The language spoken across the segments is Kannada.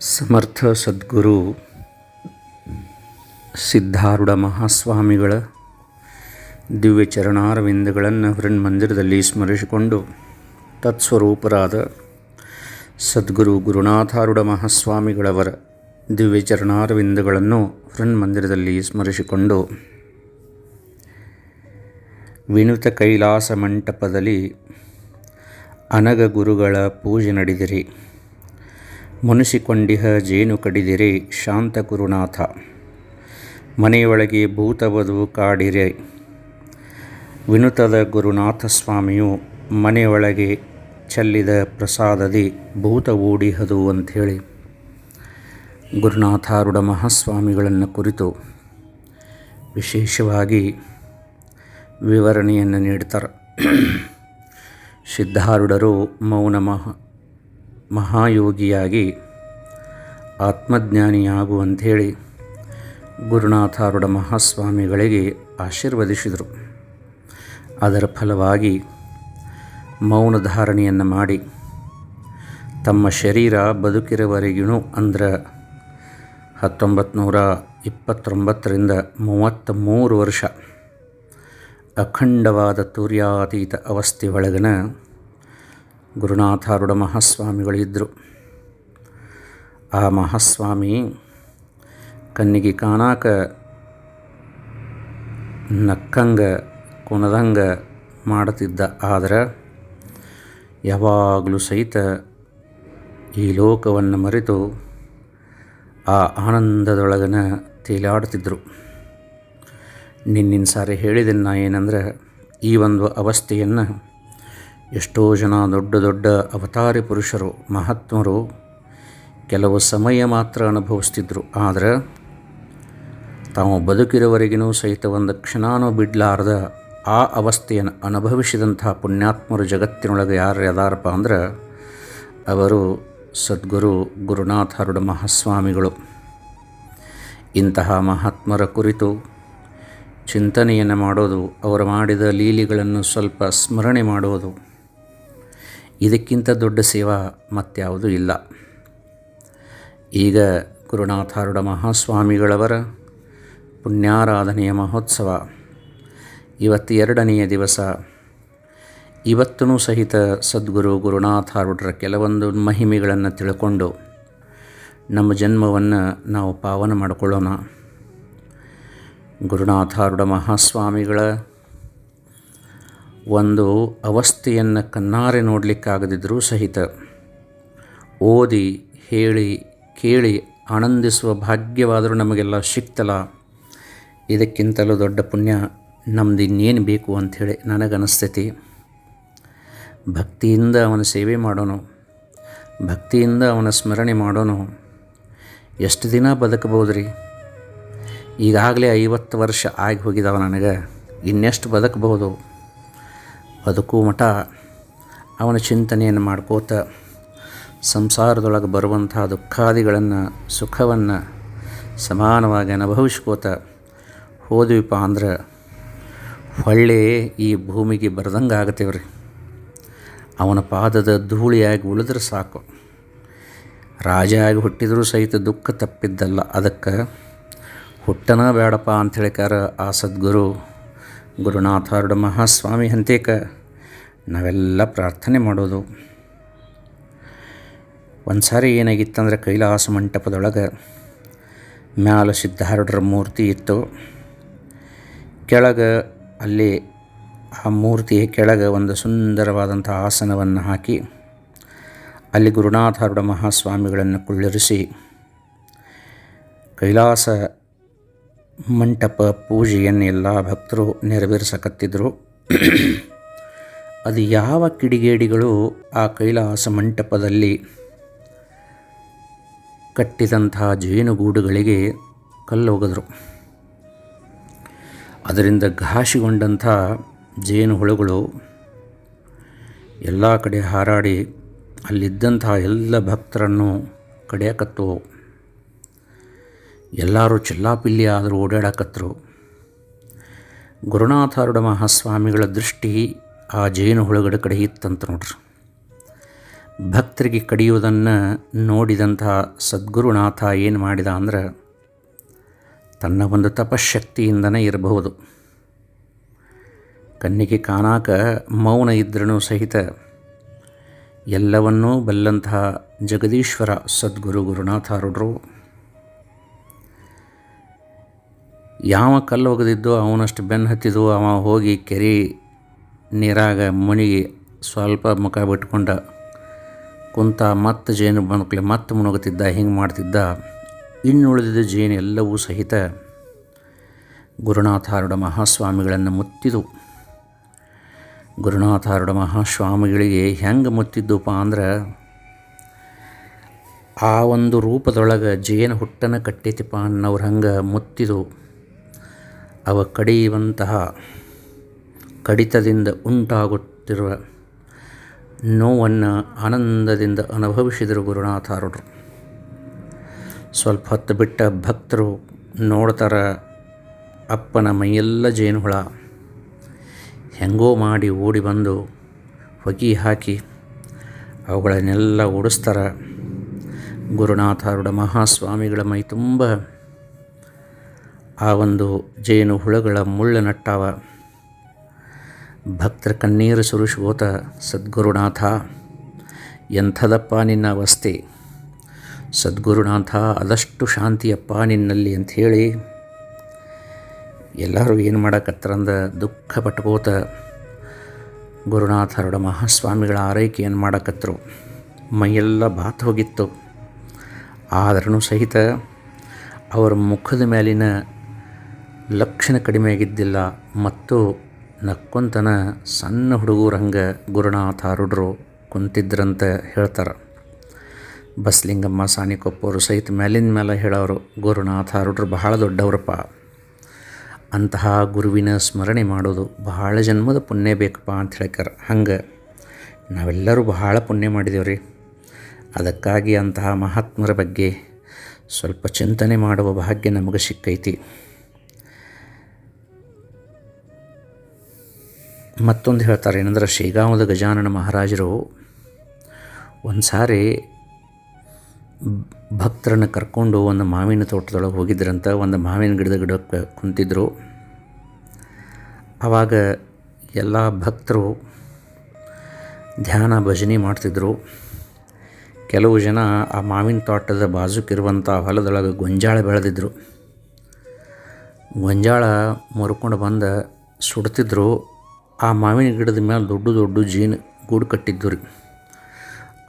ಸಮರ್ಥ ಸದ್ಗುರು ಸಿದ್ಧಾರೂಢ ಮಹಾಸ್ವಾಮಿಗಳ ದಿವ್ಯ ಚರಣಾರವಿಂದಗಳನ್ನು ಮಂದಿರದಲ್ಲಿ ಸ್ಮರಿಸಿಕೊಂಡು ತತ್ಸ್ವರೂಪರಾದ ಸದ್ಗುರು ಗುರುನಾಥಾರೂಢ ಮಹಾಸ್ವಾಮಿಗಳವರ ದಿವ್ಯ ಚರಣಾರವಿಂದಗಳನ್ನು ಮಂದಿರದಲ್ಲಿ ಸ್ಮರಿಸಿಕೊಂಡು ವಿನುತ ಕೈಲಾಸ ಮಂಟಪದಲ್ಲಿ ಅನಗ ಗುರುಗಳ ಪೂಜೆ ನಡೆದಿರಿ. ಮುನಿಸಿಕೊಂಡಿಹ ಜೇನು ಕಡಿದಿರೆ ಶಾಂತ ಗುರುನಾಥ. ಮನೆಯೊಳಗೆ ಭೂತವಧು ಕಾಡಿರೆ. ವಿನುತದ ಗುರುನಾಥ ಸ್ವಾಮಿಯು ಮನೆಯೊಳಗೆ ಚೆಲ್ಲಿದ ಪ್ರಸಾದದಿ ಭೂತ ಓಡಿಹದು ಅಂಥೇಳಿ. ಗುರುನಾಥಾರೂಢ ಮಹಾಸ್ವಾಮಿಗಳನ್ನು ಕುರಿತು ವಿಶೇಷವಾಗಿ ವಿವರಣೆಯನ್ನು ನೀಡ್ತಾರೆ. ಸಿದ್ಧಾರೂಢರು ಮೌನ ಮಹಾ ಮಹಾಯೋಗಿಯಾಗಿ ಆತ್ಮಜ್ಞಾನಿಯಾಗುವಂಥೇಳಿ ಗುರುನಾಥಾರುಡ ಮಹಾಸ್ವಾಮಿಗಳಿಗೆ ಆಶೀರ್ವದಿಸಿದರು. ಅದರ ಫಲವಾಗಿ ಮೌನ ಧಾರಣೆಯನ್ನು ಮಾಡಿ ತಮ್ಮ ಶರೀರ ಬದುಕಿರುವವರೆಗೂ ಅಂದ್ರೆ ಹತ್ತೊಂಬತ್ತು ನೂರ ಇಪ್ಪತ್ತೊಂಬತ್ತರಿಂದ ಮೂವತ್ತ ಮೂರು ವರ್ಷ ಅಖಂಡವಾದ ತೂರ್ಯಾತೀತ ಅವಸ್ಥೆ ಒಳಗನ ಗುರುನಾಥಾರೂಢ ಮಹಾಸ್ವಾಮಿಗಳಿದ್ದರು ಆ ಮಹಾಸ್ವಾಮಿ ಕಣ್ಣಿಗೆ ಕಾಣಾಕ ನಕ್ಕಂಗ, ಕುಣದಂಗ ಮಾಡುತ್ತಿದ್ದ ಆದರೆ ಯಾವಾಗಲೂ ಸಹಿತ ಈ ಲೋಕವನ್ನು ಮರೆತು ಆ ಆನಂದದೊಳಗನ ತೇಲಾಡ್ತಿದ್ದರು ನಿನ್ನಿನ ಸಾರಿ ಹೇಳಿದೆ ನಾ ಏನಂದ್ರೆ, ಈ ಒಂದು ಅವಸ್ಥೆಯನ್ನು ಎಷ್ಟೋ ಜನ ದೊಡ್ಡ ದೊಡ್ಡ ಅವತಾರಿ ಪುರುಷರು, ಮಹಾತ್ಮರು ಕೆಲವು ಸಮಯ ಮಾತ್ರ ಅನುಭವಿಸ್ತಿದ್ರು. ಆದರೆ ತಾವು ಬದುಕಿರೋವರೆಗಿನೂ ಸಹಿತ ಒಂದು ಕ್ಷಣಾನೂ ಬಿಡಲಾರದ ಆ ಅವಸ್ಥೆಯನ್ನು ಅನುಭವಿಸಿದಂಥ ಪುಣ್ಯಾತ್ಮರು ಜಗತ್ತಿನೊಳಗೆ ಯಾರು ಯದಾರಪ್ಪ ಅಂದ್ರೆ ಅವರು ಸದ್ಗುರು ಗುರುನಾಥಾರೂಢ ಮಹಾಸ್ವಾಮಿಗಳು. ಇಂತಹ ಮಹಾತ್ಮರ ಕುರಿತು ಚಿಂತನೆಯನ್ನು ಮಾಡೋದು, ಅವರು ಮಾಡಿದ ಲೀಲಿಗಳನ್ನು ಸ್ವಲ್ಪ ಸ್ಮರಣೆ ಮಾಡೋದು ಇದಕ್ಕಿಂತ ದೊಡ್ಡ ಸೇವಾ ಮತ್ಯಾವುದೂ ಇಲ್ಲ. ಈಗ ಗುರುನಾಥಾರೂಢ ಮಹಾಸ್ವಾಮಿಗಳವರ ಪುಣ್ಯಾರಾಧನೆಯ ಮಹೋತ್ಸವ. ಇವತ್ತು ಎರಡನೆಯ ದಿವಸ. ಇವತ್ತೂ ಸಹಿತ ಸದ್ಗುರು ಗುರುನಾಥಾರೂಢರ ಕೆಲವೊಂದು ಮಹಿಮೆಗಳನ್ನು ತಿಳ್ಕೊಂಡು ನಮ್ಮ ಜನ್ಮವನ್ನು ನಾವು ಪಾವನ ಮಾಡಿಕೊಳ್ಳೋಣ. ಗುರುನಾಥಾರೂಢ ಮಹಾಸ್ವಾಮಿಗಳ ಒಂದು ಅವಸ್ಥೆಯನ್ನು ಕಣ್ಣಾರೆ ನೋಡಲಿಕ್ಕಾಗದಿದ್ದರೂ ಸಹಿತ ಓದಿ, ಹೇಳಿ, ಕೇಳಿ, ಆನಂದಿಸುವ ಭಾಗ್ಯವಾದರೂ ನಮಗೆಲ್ಲ ಸಿಕ್ತಲ್ಲ. ಇದಕ್ಕಿಂತಲೂ ದೊಡ್ಡ ಪುಣ್ಯ ನಮ್ದು ಇನ್ನೇನು ಬೇಕು ಅಂಥೇಳಿ ನನಗನಿಸ್ತೈತಿ. ಭಕ್ತಿಯಿಂದ ಅವನ ಸೇವೆ ಮಾಡೋನು, ಭಕ್ತಿಯಿಂದ ಅವನ ಸ್ಮರಣೆ ಮಾಡೋನು. ಎಷ್ಟು ದಿನ ಬದುಕಬಹುದು ರೀ ಈಗಾಗಲೇ ಐವತ್ತು ವರ್ಷ ಆಗಿ ಹೋಗಿದಾವ ನನಗೆ, ಇನ್ನೆಷ್ಟು ಬದುಕಬಹುದು? ಬದುಕು ಮಠ. ಅವನ ಚಿಂತನೆಯನ್ನು ಮಾಡ್ಕೋತ ಸಂಸಾರದೊಳಗೆ ಬರುವಂತಹ ದುಃಖಾದಿಗಳನ್ನು, ಸುಖವನ್ನು ಸಮಾನವಾಗಿ ಅನುಭವಿಸ್ಕೋತ ಹೋದ್ವಿಪ್ಪ ಅಂದ್ರೆ ಹೊಳ್ಳೆ ಈ ಭೂಮಿಗೆ ಬರ್ದಂಗೆ ಆಗತ್ತೇವ್ರಿ ಅವನ ಪಾದದ ಧೂಳಿಯಾಗಿ ಉಳಿದ್ರೆ ಸಾಕು. ರಾಜ ಆಗಿ ಹುಟ್ಟಿದರೂ ಸಹಿತ ದುಃಖ ತಪ್ಪಿದ್ದಲ್ಲ. ಅದಕ್ಕೆ ಹುಟ್ಟನ ಬೇಡಪ್ಪ ಅಂತ ಅಂಥೇಳಿಕಾರ ಆ ಸದ್ಗುರು ಗುರುನಾಥಾರೂಢ ಮಹಾಸ್ವಾಮಿ ಹಂತೇಕ ನಾವೆಲ್ಲ ಪ್ರಾರ್ಥನೆ ಮಾಡೋದು. ಒಂದು ಸಾರಿ ಏನಾಗಿತ್ತಂದ್ರೆ ಕೈಲಾಸ ಮಂಟಪದೊಳಗೆ ಮ್ಯಾಲ ಸಿದ್ಧಾರೂಢರ ಮೂರ್ತಿ ಇತ್ತು. ಕೆಳಗೆ ಅಲ್ಲಿ ಆ ಮೂರ್ತಿಯ ಕೆಳಗೆ ಒಂದು ಸುಂದರವಾದಂಥ ಆಸನವನ್ನು ಹಾಕಿ ಅಲ್ಲಿ ಗುರುನಾಥಾರೂಢ ಮಹಾಸ್ವಾಮಿಗಳನ್ನು ಕುಳ್ಳಿರಿಸಿ ಕೈಲಾಸ ಮಂಟಪ, ಪೂಜೆಯನ್ನು ಎಲ್ಲ ಭಕ್ತರು ನೆರವೇರಿಸಕತ್ತಿದ್ರು. ಅದು ಯಾವ ಕಿಡಿಗೇಡಿಗಳು ಆ ಕೈಲಾಸ ಮಂಟಪದಲ್ಲಿ ಕಟ್ಟಿದಂತಹ ಜೇನುಗೂಡುಗಳಿಗೆ ಕಲ್ಲೋಗಿದ್ರು. ಅದರಿಂದ ಘಾಸಿಗೊಂಡಂಥ ಜೇನು ಹುಳುಗಳು ಎಲ್ಲ ಕಡೆ ಹಾರಾಡಿ ಅಲ್ಲಿದ್ದಂಥ ಎಲ್ಲ ಭಕ್ತರನ್ನು ಕಡಿಯಕತ್ತವು. ಎಲ್ಲರೂ ಚಿಲ್ಲಾಪಿಲ್ಲಿ ಆದರೂ ಓಡಾಡಕತ್ತರು ಗುರುನಾಥಾರುಡ ಮಹಾಸ್ವಾಮಿಗಳ ದೃಷ್ಟಿ ಆ ಜೇನು ಹುಳುಗಡೆ ಕಡೆ ಇತ್ತಂತ ನೋಡ್ರಿ. ಭಕ್ತರಿಗೆ ಕಡಿಯುವುದನ್ನು ನೋಡಿದಂತಹ ಸದ್ಗುರುನಾಥ ಏನು ಮಾಡಿದ ಅಂದ್ರೆ ತನ್ನ ಒಂದು ತಪಶಕ್ತಿಯಿಂದನೇ ಇರಬಹುದು. ಕಣ್ಣಿಗೆ ಕಾಣಾಕ ಮೌನ ಇದ್ರೂ ಸಹಿತ ಎಲ್ಲವನ್ನೂ ಬಲ್ಲಂತಹ ಜಗದೀಶ್ವರ ಸದ್ಗುರು ಗುರುನಾಥಾರುಡ್ರು. ಯಾವ ಕಲ್ಲು ಒಗೆದಿದ್ದೋ ಅವನಷ್ಟು ಬೆನ್ನು ಹತ್ತಿದ್ದು ಅವ ಹೋಗಿ ಕೆರೆ ನೀರಾಗ ಮುಣಿಗಿ ಸ್ವಲ್ಪ ಮುಖ ಬಿಟ್ಕೊಂಡ. ಕುಂತ ಮತ್ತು ಜೇನು ಬಂದ್ಕಲೆ ಮತ್ತೆ ಮುಣುಗುತ್ತಿದ್ದ, ಹಿಂಗೆ ಮಾಡ್ತಿದ್ದ. ಇನ್ನುಳಿದಿದ್ದ ಜೇನು ಎಲ್ಲವೂ ಸಹಿತ ಗುರುನಾಥಾರುಡ ಮಹಾಸ್ವಾಮಿಗಳನ್ನು ಮುತ್ತಿದು. ಗುರುನಾಥಾರುಡ ಮಹಾಸ್ವಾಮಿಗಳಿಗೆ ಹೆಂಗೆ ಮುತ್ತಿದ್ದುಪ್ಪ ಅಂದ್ರೆ, ಆ ಒಂದು ರೂಪದೊಳಗೆ ಜೇನು ಹುಟ್ಟನ ಕಟ್ಟೈತಿಪ್ಪ ಅನ್ನೋರು ಹಂಗೆ ಮುತ್ತಿದು. ಅವ ಕಡಿಯುವಂತಹ ಕಡಿತದಿಂದ ಉಂಟಾಗುತ್ತಿರುವ ನೋವನ್ನು ಆನಂದದಿಂದ ಅನುಭವಿಸಿದರು ಗುರುನಾಥಾರರು ಸ್ವಲ್ಪ ಹೊತ್ತು ಬಿಟ್ಟ ಭಕ್ತರು ನೋಡ್ತಾರ, ಅಪ್ಪನ ಮೈಯೆಲ್ಲ ಜೇನುಹುಳ. ಹೆಂಗೋ ಮಾಡಿ ಓಡಿ ಬಂದು ಹೊಗಿ ಹಾಕಿ ಅವುಗಳನ್ನೆಲ್ಲ ಓಡಿಸ್ತಾರ. ಗುರುನಾಥಾರುಡ ಮಹಾಸ್ವಾಮಿಗಳ ಮೈ ತುಂಬ ಆ ಒಂದು ಜೇನು ಹುಳಗಳ ಮುಳ್ಳು ನಟ್ಟಾವ ಭಕ್ತರ ಕಣ್ಣೀರು ಸುರುಶೋತ ಸದ್ಗುರುನಾಥ, ಎಂಥದಪ್ಪ ನಿನ್ನ ಅವಸ್ಥೆ? ಸದ್ಗುರುನಾಥ, ಅದಷ್ಟು ಶಾಂತಿಯಪ್ಪ ನಿನ್ನಲ್ಲಿ ಅಂಥೇಳಿ ಎಲ್ಲರೂ ಏನು ಮಾಡಕತ್ತರಂದ ದುಃಖ ಪಟ್ಕೋತ ಗುರುನಾಥರುಡ ಮಹಾಸ್ವಾಮಿಗಳ ಆರೈಕೆಯನ್ನು ಮಾಡಕತ್ತರು ಮೈಯೆಲ್ಲ ಬಾತ್ ಹೋಗಿತ್ತು. ಆದ್ರೂ ಸಹಿತ ಅವರ ಮುಖದ ಮೇಲಿನ ಲಕ್ಷಣ ಕಡಿಮೆ ಆಗಿದ್ದಿಲ್ಲ ಮತ್ತು ನಕ್ಕೊಂತನ ಸಣ್ಣ ಹುಡುಗರ ಹಂಗೆ ಗುರುನಾಥಾರುಡ್ರು ಕುಂತಿದ್ರಂತ ಹೇಳ್ತಾರೆ. ಬಸ್ಲಿಂಗಮ್ಮ ಸಾನಿಕೊಪ್ಪವರು ಸಹಿತ ಮೇಲಿನ ಮೇಲೆ ಹೇಳೋರು ಗುರುನಾಥಾರುಡ್ರು ಬಹಳ ದೊಡ್ಡವರಪ್ಪ. ಅಂತಹ ಗುರುವಿನ ಸ್ಮರಣೆ ಮಾಡೋದು ಬಹಳ ಜನ್ಮದ ಪುಣ್ಯ ಬೇಕಪ್ಪ ಅಂತ ಹೇಳ್ತಾರೆ ಹಂಗೆ ನಾವೆಲ್ಲರೂ ಬಹಳ ಪುಣ್ಯ ಮಾಡಿದೇವ್ರಿ. ಅದಕ್ಕಾಗಿ ಅಂತಹ ಮಹಾತ್ಮರ ಬಗ್ಗೆ ಸ್ವಲ್ಪ ಚಿಂತನೆ ಮಾಡುವ ಭಾಗ್ಯ ನಮಗೆ ಸಿಕ್ಕೈತಿ. ಮತ್ತೊಂದು ಹೇಳ್ತಾರೆ, ಏನಂದ್ರೆ ಶ್ರೀಗಾಂವದ ಗಜಾನನ ಮಹಾರಾಜರು ಒಂದು ಸಾರಿ ಭಕ್ತರನ್ನು ಕರ್ಕೊಂಡು ಒಂದು ಮಾವಿನ ತೋಟದೊಳಗೆ ಹೋಗಿದ್ರಂತ, ಒಂದು ಮಾವಿನ ಗಿಡದ ಗಿಡಕ್ಕೆ ಕುಂತಿದ್ರು. ಆವಾಗ ಎಲ್ಲ ಭಕ್ತರು ಧ್ಯಾನ ಭಜನೆ ಮಾಡ್ತಿದ್ರು. ಕೆಲವು ಜನ ಆ ಮಾವಿನ ತೋಟದ ಬಾಜುಕಿರುವಂಥ ಹೊಲದೊಳಗೆ ಗೊಂಜಾಳ ಬೆಳೆದಿದ್ದರು ಗೊಂಜಾಳ ಮುರ್ಕೊಂಡು ಬಂದು ಸುಡ್ತಿದ್ರು. ಆ ಮಾವಿನ ಗಿಡದ ಮೇಲೆ ದೊಡ್ಡ ದೊಡ್ಡ ಜೇನು ಗೂಡು ಕಟ್ಟಿದ್ದು ರೀ.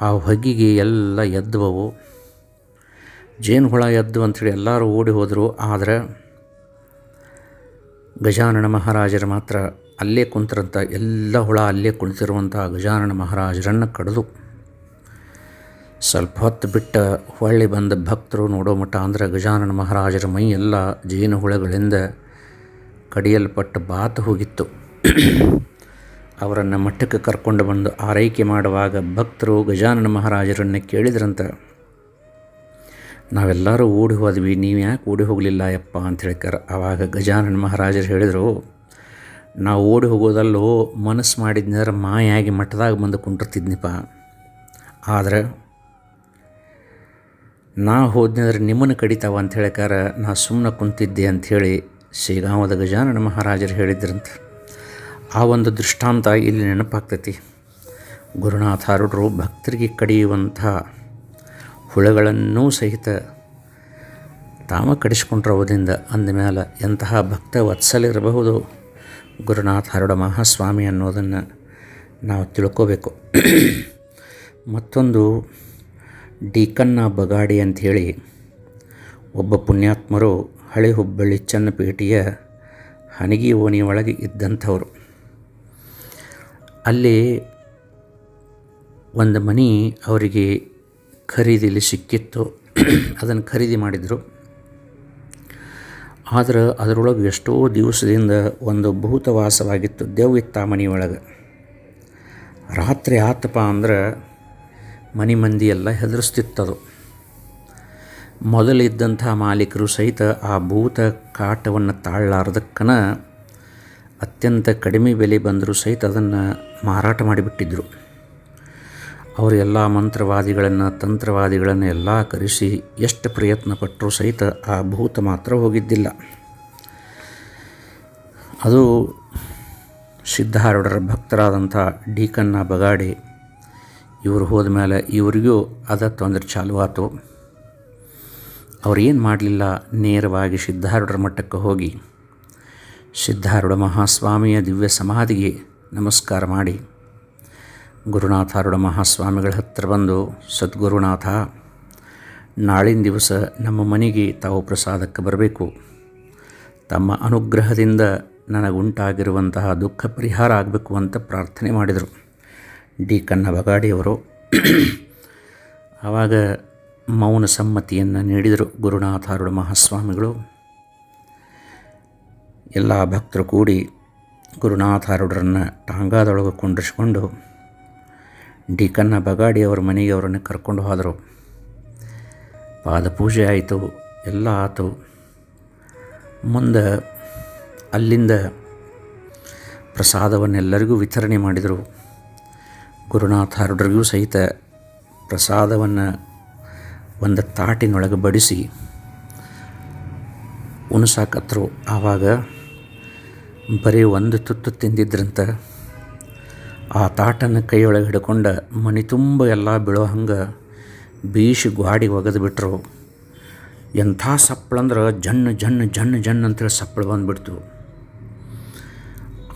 ಆ ಹೊಗಿಗೆ ಎಲ್ಲ ಎದ್ದವು ಜೇನು ಹುಳ ಎದ್ದು ಅಂಥೇಳಿ ಎಲ್ಲರೂ ಓಡಿ ಹೋದರು. ಆದರೆ ಗಜಾನನ ಮಹಾರಾಜರು ಮಾತ್ರ ಅಲ್ಲೇ ಕುಂತರಂತ, ಎಲ್ಲ ಹುಳ ಅಲ್ಲೇ ಕುಳಿತಿರುವಂಥ ಗಜಾನನ ಮಹಾರಾಜರನ್ನು ಕಡಿದು ಸ್ವಲ್ಪ ಹೊತ್ತು ಬಿಟ್ಟ ಹೊಳ್ಳಿ ಬಂದ ಭಕ್ತರು ನೋಡೋ ಮಟ್ಟ ಅಂದರೆ ಗಜಾನನ ಮಹಾರಾಜರ ಮೈ ಎಲ್ಲ ಜೇನು ಹುಳಗಳಿಂದ ಕಡಿಯಲ್ಪಟ್ಟು ಬಾತು ಹೋಗಿತ್ತು. ಅವರನ್ನು ಮಠಕ್ಕೆ ಕರ್ಕೊಂಡು ಬಂದು ಆರೈಕೆ ಮಾಡುವಾಗ ಭಕ್ತರು ಗಜಾನನ ಮಹಾರಾಜರನ್ನು ಕೇಳಿದ್ರಂತ. ನಾವೆಲ್ಲರೂ ಓಡಿ ಹೋದ್ವಿ, ನೀವು ಯಾಕೆ ಓಡಿ ಹೋಗಲಿಲ್ಲ ಯಪ್ಪ ಅಂತ ಹೇಳ್ಕಾರ. ಆವಾಗ ಗಜಾನನ ಮಹಾರಾಜರು ಹೇಳಿದರು, ನಾವು ಓಡಿ ಹೋಗೋದಲ್ಲೋ ಮನಸ್ಸು ಮಾಡಿದ್ನಂದ್ರೆ ಮಾಯಾಗಿ ಮಠದಾಗ ಬಂದು ಕುಂಟಿರ್ತಿದ್ನಿಪ್ಪ ಆದರೆ ನಾ ಹೋದ್ನಂದ್ರೆ ನಿಮ್ಮನ್ನು ಕಡಿತಾವ ಅಂತ ಹೇಳ್ಕಾರ ನಾ ಸುಮ್ಮನೆ ಕುಂತಿದ್ದೆ ಅಂಥೇಳಿ ಶ್ರೀಗಾಂವದ ಗಜಾನನ ಮಹಾರಾಜರು ಹೇಳಿದ್ರಂತ. ಆ ಒಂದು ದೃಷ್ಟಾಂತ ಇಲ್ಲಿ ನೆನಪಾಗ್ತೈತಿ. ಗುರುನಾಥಾರುಡ್ರು ಭಕ್ತರಿಗೆ ಕಡಿಯುವಂಥ ಹುಳಗಳನ್ನೂ ಸಹಿತ ತಾಮ ಕಡಿಸ್ಕೊಂಡಿರೋದ್ರಿಂದ ಅಂದಮೇಲೆ ಎಂತಹ ಭಕ್ತ ವತ್ಸಲಿರಬಹುದು? ಗುರುನಾಥ ಹರಡ ಮಹಾಸ್ವಾಮಿ ಅನ್ನೋದನ್ನು ನಾವು ತಿಳ್ಕೋಬೇಕು. ಮತ್ತೊಂದು, ಡಿಕನ್ನ ಬಗಾಡಿ ಅಂಥೇಳಿ ಒಬ್ಬ ಪುಣ್ಯಾತ್ಮರು ಹಳೆ ಹುಬ್ಬಳ್ಳಿ ಚನ್ನಪೇಟೆಯ ಹನಗಿ ಓಣಿಯೊಳಗೆ ಇದ್ದಂಥವ್ರು. ಅಲ್ಲಿ ಒಂದು ಮನೆ ಅವರಿಗೆ ಖರೀದಿಲಿ ಸಿಕ್ಕಿತ್ತು. ಅದನ್ನು ಖರೀದಿ ಮಾಡಿದರು. ಆದ್ರೆ ಅದರೊಳಗೆ ಎಷ್ಟೋ ದಿವಸದಿಂದ ಒಂದು ಭೂತವಾಸವಾಗಿತ್ತು ದೆವ್ವಿತ್ತ ಮನೆಯೊಳಗೆ ರಾತ್ರಿ ಆತಪ್ಪ ಅಂದ್ರೆ ಮನೆ ಮಂದಿ ಎಲ್ಲ ಹೆದರಿಸ್ತಿತ್ತದು. ಮೊದಲಿದ್ದಂಥ ಮಾಲೀಕರು ಸಹಿತ ಆ ಭೂತ ಕಾಟವನ್ನು ತಾಳಲಾರ್ದಕ್ಕನ ಅತ್ಯಂತ ಕಡಿಮೆ ಬೆಲೆ ಬಂದರೂ ಸಹಿತ ಅದನ್ನು ಮಾರಾಟ ಮಾಡಿಬಿಟ್ಟಿದ್ದರು ಅವರು ಎಲ್ಲ ಮಂತ್ರವಾದಿಗಳನ್ನು, ತಂತ್ರವಾದಿಗಳನ್ನು ಎಲ್ಲ ಕರೆಸಿ ಎಷ್ಟು ಪ್ರಯತ್ನ ಪಟ್ಟರೂ ಸಹಿತ ಆ ಭೂತ ಮಾತ್ರ ಹೋಗಿದ್ದಿಲ್ಲ. ಅದು ಸಿದ್ಧಾರೂಢರ ಭಕ್ತರಾದಂಥ ಡಿ ಬಗಾಡೆ, ಇವರು ಹೋದ ಮೇಲೆ ಇವರಿಗೂ ಅದ ತೊಂದರೆ ಚಾಲು ಆಯಿತು ಅವ್ರು ಏನು ಮಾಡಲಿಲ್ಲ, ನೇರವಾಗಿ ಸಿದ್ಧಾರೂಢರ ಮಟ್ಟಕ್ಕೆ ಹೋಗಿ ಸಿದ್ಧಾರೂಢ ಮಹಾಸ್ವಾಮಿಯ ದಿವ್ಯ ಸಮಾಧಿಗೆ ನಮಸ್ಕಾರ ಮಾಡಿ. ಗುರುನಾಥಾರೂಢ ಮಹಾಸ್ವಾಮಿಗಳ ಹತ್ತಿರ ಬಂದು, ಸದ್ಗುರುನಾಥ, ನಾಳಿನ ದಿವಸ ನಮ್ಮ ಮನೆಗೆ ತಾವು ಪ್ರಸಾದಕ್ಕೆ ಬರಬೇಕು. ತಮ್ಮ ಅನುಗ್ರಹದಿಂದ ನನಗುಂಟಾಗಿರುವಂತಹ ದುಃಖ ಪರಿಹಾರ ಆಗಬೇಕು ಅಂತ ಪ್ರಾರ್ಥನೆ ಮಾಡಿದರು. ಡಿ ಕನ್ನ ಬಗಾಡಿಯವರು ಆವಾಗ ಮೌನ ಸಮ್ಮತಿಯನ್ನು ನೀಡಿದರು ಗುರುನಾಥಾರೂಢ ಮಹಾಸ್ವಾಮಿಗಳು. ಎಲ್ಲ ಭಕ್ತರು ಕೂಡಿ ಗುರುನಾಥಾರೂಢರನ್ನು ಟಾಂಗಾದೊಳಗೆ ಕುಂಡಿಸ್ಕೊಂಡು ಡಿ ಬಗಾಡಿ ಅವರ ಮನೆಗೆ ಅವರನ್ನು ಕರ್ಕೊಂಡು ಹೋದರು. ಪಾದಪೂಜೆ ಆಯಿತು, ಎಲ್ಲ ಆಯಿತು ಮುಂದೆ ಅಲ್ಲಿಂದ ಪ್ರಸಾದವನ್ನೆಲ್ಲರಿಗೂ ವಿತರಣೆ ಮಾಡಿದರು. ಗುರುನಾಥಾರೂಢರಿಗೂ ಸಹಿತ ಪ್ರಸಾದವನ್ನು ಒಂದು ತಾಟಿನೊಳಗೆ ಬಡಿಸಿ ಉಣಸಾಕತ್ರು. ಆವಾಗ ಬರೀ ಒಂದು ತುತ್ತು ತಿಂದಿದ್ರಂತ. ಆ ತಾಟನ್ನು ಕೈಯೊಳಗೆ ಹಿಡ್ಕೊಂಡು ಮನೆ ತುಂಬ ಎಲ್ಲ ಬೀಳೋ ಹಂಗೆ ಬೀಸಿ ಗ್ವಾಡಿ ಒಗೆದು ಬಿಟ್ರು. ಎಂಥ ಸಪ್ಪಳಂದ್ರೆ ಜಣ್ಣು ಜಣ್ಣು ಜಣ್ಣು ಜಣ್ಣು ಅಂತೇಳಿ ಸಪ್ಪಳ ಬಂದುಬಿಡ್ತು.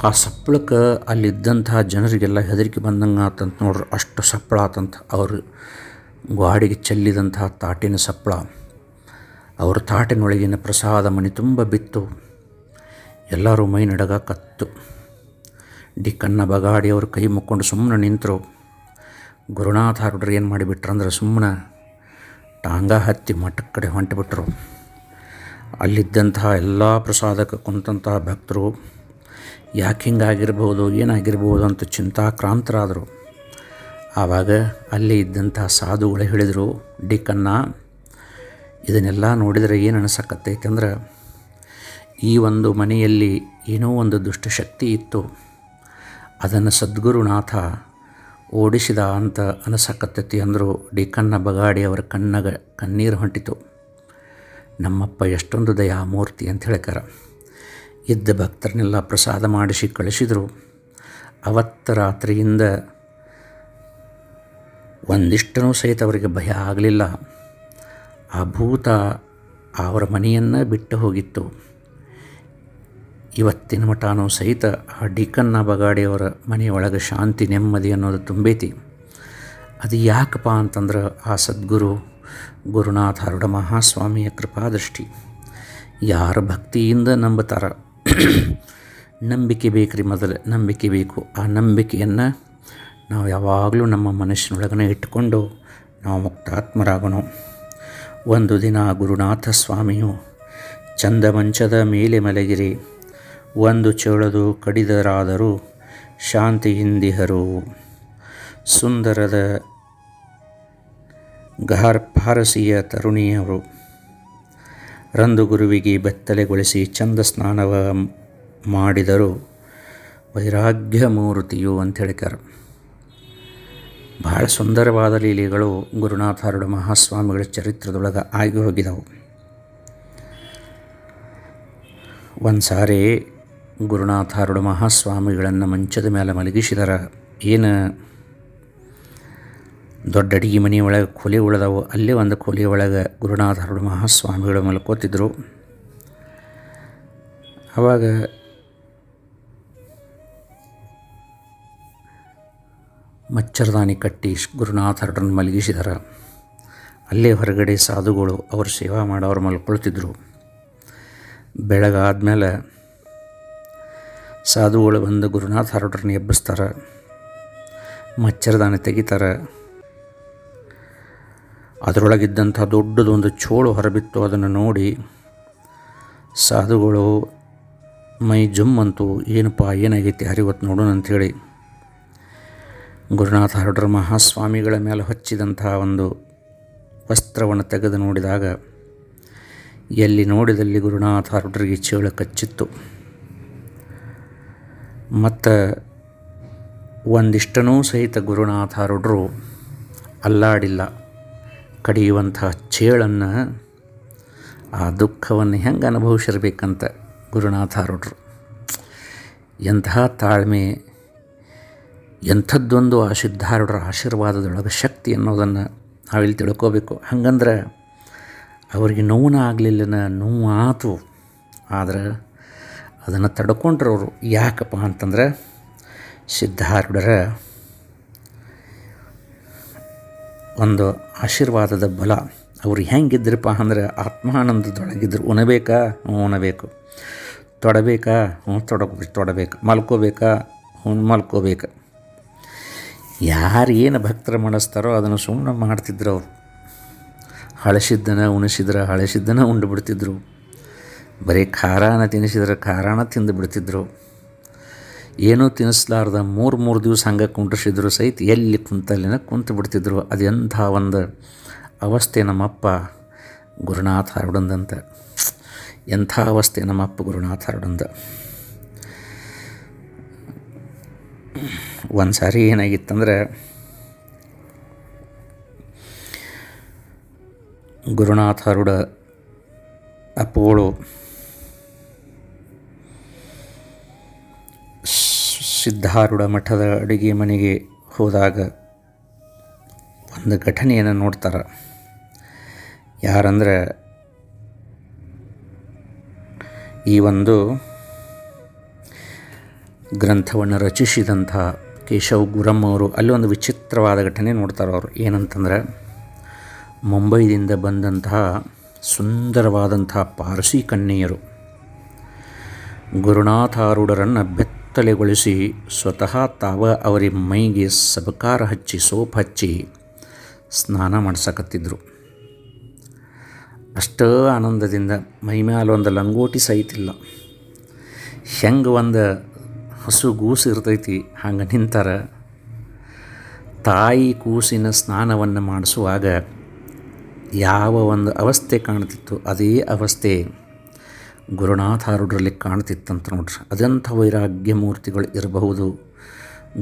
ಆ ಸಪ್ಪಳಕ್ಕೆ ಅಲ್ಲಿದ್ದಂಥ ಜನರಿಗೆಲ್ಲ ಹೆದರಿಕೆ ಬಂದಂಗೆ ಆತಂತ ನೋಡ್ರಿ, ಅಷ್ಟು ಸಪ್ಪಳ ಆತಂತ ಅವರು. ಗ್ವಾಡಿಗೆ ಚೆಲ್ಲಿದಂತಹ ತಾಟಿನ ಸಪ್ಪಳ. ಅವ್ರ ತಾಟಿನೊಳಗಿನ ಪ್ರಸಾದ ಮನೆ ತುಂಬ ಬಿತ್ತು. ಎಲ್ಲರೂ ಮೈ ನಡಗ ಕತ್ತು. ಡಿ ಕನ್ನ ಬಗಾಡಿ ಅವರು ಕೈ ಮುಕ್ಕೊಂಡು ಸುಮ್ಮನೆ ನಿಂತರು. ಗುರುನಾಥ ಹರಡ್ರು ಏನು ಮಾಡಿಬಿಟ್ರಂದ್ರೆ ಸುಮ್ಮನೆ ಟಾಂಗ ಹತ್ತಿ ಮಠದ ಕಡೆ ಹೊಂಟಿಬಿಟ್ರು. ಅಲ್ಲಿದ್ದಂತಹ ಎಲ್ಲ ಪ್ರಸಾದಕ್ಕೆ ಕುಂತಹ ಭಕ್ತರು ಯಾಕೆ ಹಿಂಗಾಗಿರ್ಬೋದು, ಏನಾಗಿರ್ಬೋದು ಅಂತ ಚಿಂತಾಕ್ರಾಂತರಾದರು. ಆವಾಗ ಅಲ್ಲಿ ಇದ್ದಂಥ ಸಾಧುಗಳು ಹೇಳಿದರು, ಡಿ ಕನ್ನ, ಇದನ್ನೆಲ್ಲ ನೋಡಿದರೆ ಏನು ಅನಿಸಕತ್ತೈತೆ? ಅಂದ್ರೆ ಈ ಒಂದು ಮನೆಯಲ್ಲಿ ಏನೋ ಒಂದು ದುಷ್ಟಶಕ್ತಿ ಇತ್ತು. ಅದನ್ನು ಸದ್ಗುರುನಾಥ ಓಡಿಸಿದ ಅಂತ ಅನಿಸಕತ್ತೈತಿ ಅಂದರು ಡಿ ಕನ್ನ ಬಗಾಡಿ ಅವರ ಕಣ್ಣಗ ಕಣ್ಣೀರು ಹೊಂಟಿತು. ನಮ್ಮಪ್ಪ ಎಷ್ಟೊಂದು ದಯಾಮೂರ್ತಿ ಅಂತ ಹೇಳ್ಕಾರ ಇದ್ದ ಭಕ್ತರನ್ನೆಲ್ಲ ಪ್ರಸಾದ ಮಾಡಿಸಿ ಕಳಿಸಿದರು. ಅವತ್ತು ರಾತ್ರಿಯಿಂದ ಒಂದಿಷ್ಟನೂ ಸಹಿತ ಅವರಿಗೆ ಭಯ ಆಗಲಿಲ್ಲ. ಆ ಭೂತ ಅವರ ಮನೆಯನ್ನು ಬಿಟ್ಟು ಹೋಗಿತ್ತು. ಇವತ್ತಿನ ಮಠನೂ ಸಹಿತ ಆ ಡಿಕನ್ನ ಬಗಾಡಿಯವರ ಮನೆಯೊಳಗೆ ಶಾಂತಿ ನೆಮ್ಮದಿ ಅನ್ನೋದು ತುಂಬೈತಿ. ಅದು ಯಾಕಪ್ಪ ಅಂತಂದ್ರೆ ಆ ಸದ್ಗುರು ಗುರುನಾಥ ಹರಡ ಮಹಾಸ್ವಾಮಿಯ ಕೃಪಾದೃಷ್ಟಿ. ಯಾರ ಭಕ್ತಿಯಿಂದ ನಂಬುತ್ತಾರ ನಂಬಿಕೆ ಬೇಕ್ರಿ ಮೊದಲು, ನಂಬಿಕೆ ಬೇಕು. ಆ ನಂಬಿಕೆಯನ್ನು ನಾವು ಯಾವಾಗಲೂ ನಮ್ಮ ಮನಸ್ಸಿನೊಳಗನೆ ಇಟ್ಟುಕೊಂಡು ನಾವು ಮುಕ್ತಾತ್ಮರಾಗೋಣ. ಒಂದು ದಿನ ಗುರುನಾಥ ಸ್ವಾಮಿಯು ಚಂದಮಂಚದ ಮೇಲೆ ಮಲಗಿರಿ. ಒಂದು ಚೊಳದು ಕಡಿದರಾದರೂ ಶಾಂತಿಯಿಂದಿಹರು ಸುಂದರದ ಗಾರ್ಪಾರಸಿಯ ತರುಣಿಯರು. ರಂದು ಗುರುವಿಗೆ ಬೆತ್ತಲೆಗೊಳಿಸಿ ಚಂದ ಸ್ನಾನವ ಮಾಡಿದರು. ವೈರಾಗ್ಯ ಮೂರ್ತಿಯು ಅಂತ ಹೇಳ್ತಾರೆ ಬಹಳ ಸುಂದರವಾದ ಲೀಲೆಗಳು ಗುರುನಾಥಾರುಡ ಮಹಾಸ್ವಾಮಿಗಳ ಚರಿತ್ರದೊಳಗೆ ಆಗಿ ಹೋಗಿದವು. ಒಂದು ಸಾರಿ ಗುರುನಾಥಾರುಡ ಮಹಾಸ್ವಾಮಿಗಳನ್ನು ಮಂಚದ ಮೇಲೆ ಮಲಗಿಸಿದರ. ಏನು? ದೊಡ್ಡ ಅಡಿಗೆ ಮನೆಯೊಳಗೆ ಕೊಲೆ ಉಳಿದವು. ಅಲ್ಲೇ ಒಂದು ಕೊಲೆ ಒಳಗೆ ಗುರುನಾಥಾರುಡ ಮಹಾಸ್ವಾಮಿಗಳು ಮಲ್ಕೋತಿದ್ರು. ಆವಾಗ ಮಚ್ಚರದಾನಿ ಕಟ್ಟಿ ಗುರುನಾಥರನ್ನು ಮಲಗಿಸಿದರ. ಅಲ್ಲೇ ಹೊರಗಡೆ ಸಾಧುಗಳು ಅವ್ರ ಸೇವಾ ಮಾಡೋರು ಮಲ್ಕೊಳ್ತಿದ್ರು. ಬೆಳಗಾದ್ಮೇಲೆ ಸಾಧುಗಳು ಬಂದು ಗುರುನಾಥ ಹರಡ್ರನ್ನ ಎಬ್ಬಿಸ್ತಾರೆ ಮಚ್ಚರದಾನೆ ತೆಗಿತಾರೆ. ಅದರೊಳಗಿದ್ದಂಥ ದೊಡ್ಡದೊಂದು ಚೋಳು ಹೊರಬಿತ್ತು, ಅದನ್ನು ನೋಡಿ ಸಾಧುಗಳು, ಮೈ ಜುಮ್ ಅಂತು ಏನಪ್ಪ, ಏನಾಗೈತಿ ಹರಿವತ್ತು ನೋಡೋಣ ಅಂಥೇಳಿ ಗುರುನಾಥ ಹರಡ್ರ ಮಹಾಸ್ವಾಮಿಗಳ ಮೇಲೆ ಹಚ್ಚಿದಂತಹ ಒಂದು ವಸ್ತ್ರವನ್ನು ತೆಗೆದು ನೋಡಿದಾಗ, ಎಲ್ಲಿ ನೋಡಿದಲ್ಲಿ ಗುರುನಾಥ ಹರಡ್ರಿಗೆ ಚೇಳು ಕಚ್ಚಿತ್ತು. ಮತ್ತು ಒಂದಿಷ್ಟನೂ ಸಹಿತ ಗುರುನಾಥ ರುಡ್ರು ಅಲ್ಲಾಡಿಲ್ಲ, ಕಡಿಯುವಂತಹ ಚೇಳನ್ನು, ಆ ದುಃಖವನ್ನು ಹೆಂಗೆ ಅನುಭವಿಸಿರ್ಬೇಕಂತ ಗುರುನಾಥಾರೂಢರು ಎಂತಹ ತಾಳ್ಮೆ, ಎಂಥದ್ದೊಂದು ಆ ಸಿದ್ಧಾರೂಢರ ಆಶೀರ್ವಾದದೊಳಗೆ ಶಕ್ತಿ ಅನ್ನೋದನ್ನು ನಾವಿಲ್ಲಿ ತಿಳ್ಕೋಬೇಕು. ಹಂಗಂದ್ರೆ ಅವರಿಗೆ ನೋವುನ ಆಗಲಿಲ್ಲನ ನೋವು ಆತು ಆದ್ರೆ ಅದನ್ನು ತಡ್ಕೊಂಡ್ರವರು ಯಾಕಪ್ಪ ಅಂತಂದ್ರೆ ಸಿದ್ಧಾರೂಢರ ಒಂದು ಆಶೀರ್ವಾದದ ಬಲ. ಅವ್ರು ಹೆಂಗಿದ್ರಪ್ಪ ಅಂದ್ರೆ ಆತ್ಮಾನಂದದೊಳಗಿದ್ರು. ಉಣಬೇಕಾ? ಹ್ಞೂ, ಉಣಬೇಕು. ತೊಡಬೇಕಾ? ಹ್ಞೂ ತೊಡಕ ತೊಡಬೇಕು. ಮಲ್ಕೋಬೇಕಾ? ಹ್ಞೂ, ಮಲ್ಕೋಬೇಕು. ಯಾರು ಏನು ಭಕ್ತರ ಮಾಡಿಸ್ತಾರೋ ಅದನ್ನು ಸುಮ್ಮನೆ ಮಾಡ್ತಿದ್ರು ಅವರು. ಹಳಸಿದ್ದನ ಉಣಿಸಿದ್ರೆ, ಹಳಸಿದ್ದನ ಉಂಡು ಬಿಡ್ತಿದ್ರು. ಬರೀ ಖಾರಾನ ತಿನ್ನಿಸಿದ್ರೆ ಖಾರಾನ ತಿಂದು ಬಿಡ್ತಿದ್ರು. ಏನೂ ತಿನ್ನಿಸ್ಲಾರ್ದ ಮೂರು ಮೂರು ದಿವಸ ಹಂಗೆ ಕುಂಡ್ರಿಸಿದ್ರು ಸಹಿತ ಎಲ್ಲಿ ಕುಂತಲ್ಲಿನ ಕುಂತು ಬಿಡ್ತಿದ್ರು. ಅದೆಂಥ ಒಂದು ಅವಸ್ಥೆ ನಮ್ಮಪ್ಪ ಗುರುನಾಥ ಹರಡಂದಂತ. ಎಂಥ ಅವಸ್ಥೆ ನಮ್ಮಪ್ಪ ಗುರುನಾಥ ಹರಡಂದ. ಒಂದು ಸಾರಿ ಏನಾಗಿತ್ತಂದ್ರೆ ಗುರುನಾಥ ಹರುಡ ಅಪ್ಪಗಳು ಸಿದ್ಧಾರೂಢ ಮಠದ ಅಡುಗೆ ಮನೆಗೆ ಹೋದಾಗ ಒಂದು ಘಟನೆಯನ್ನು ನೋಡ್ತಾರೆ. ಯಾರಂದರೆ ಈ ಒಂದು ಗ್ರಂಥವನ್ನು ರಚಿಸಿದಂಥ ಕೇಶವ್ ಗುರಮ್ಮ ಅವರು, ಅಲ್ಲಿ ಒಂದು ವಿಚಿತ್ರವಾದ ಘಟನೆ ನೋಡ್ತಾರೆ ಅವರು. ಏನಂತಂದ್ರೆ, ಮುಂಬೈದಿಂದ ಬಂದಂತಹ ಸುಂದರವಾದಂತಹ ಪಾರ್ಸಿ ಕನ್ಯೆಯರು ಗುರುನಾಥಾರೂಢರನ್ನು ಬೆತ್ತಲೆಗೊಳಿಸಿ ಸ್ವತಃ ತಾವ ಅವರಿ ಮೈಗೆ ಸಬಕಾರ ಹಚ್ಚಿ, ಸೋಪ್ ಹಚ್ಚಿ ಸ್ನಾನ ಮಾಡ್ಸಕತ್ತಿದ್ರು. ಅಷ್ಟೇ ಆನಂದದಿಂದ ಮೈ ಮ್ಯಾಲ ಒಂದು ಲಂಗೋಟಿ ಸಹಿತಿಲ್ಲ. ಹೆಂಗೆ ಒಂದು ಹಸು ಗೂಸು ಇರ್ತೈತಿ, ಹಂಗೆ ನಿಂತಾರ. ತಾಯಿ ಕೂಸಿನ ಸ್ನಾನವನ್ನು ಮಾಡಿಸುವಾಗ ಯಾವ ಒಂದು ಅವಸ್ಥೆ ಕಾಣ್ತಿತ್ತು, ಅದೇ ಅವಸ್ಥೆ ಗುರುನಾಥಾರೂಢರಲ್ಲಿ ಕಾಣ್ತಿತ್ತಂತ ನೋಡ್ರಿ. ಅದೆಂಥ ವೈರಾಗ್ಯ ಮೂರ್ತಿಗಳು ಇರಬಹುದು.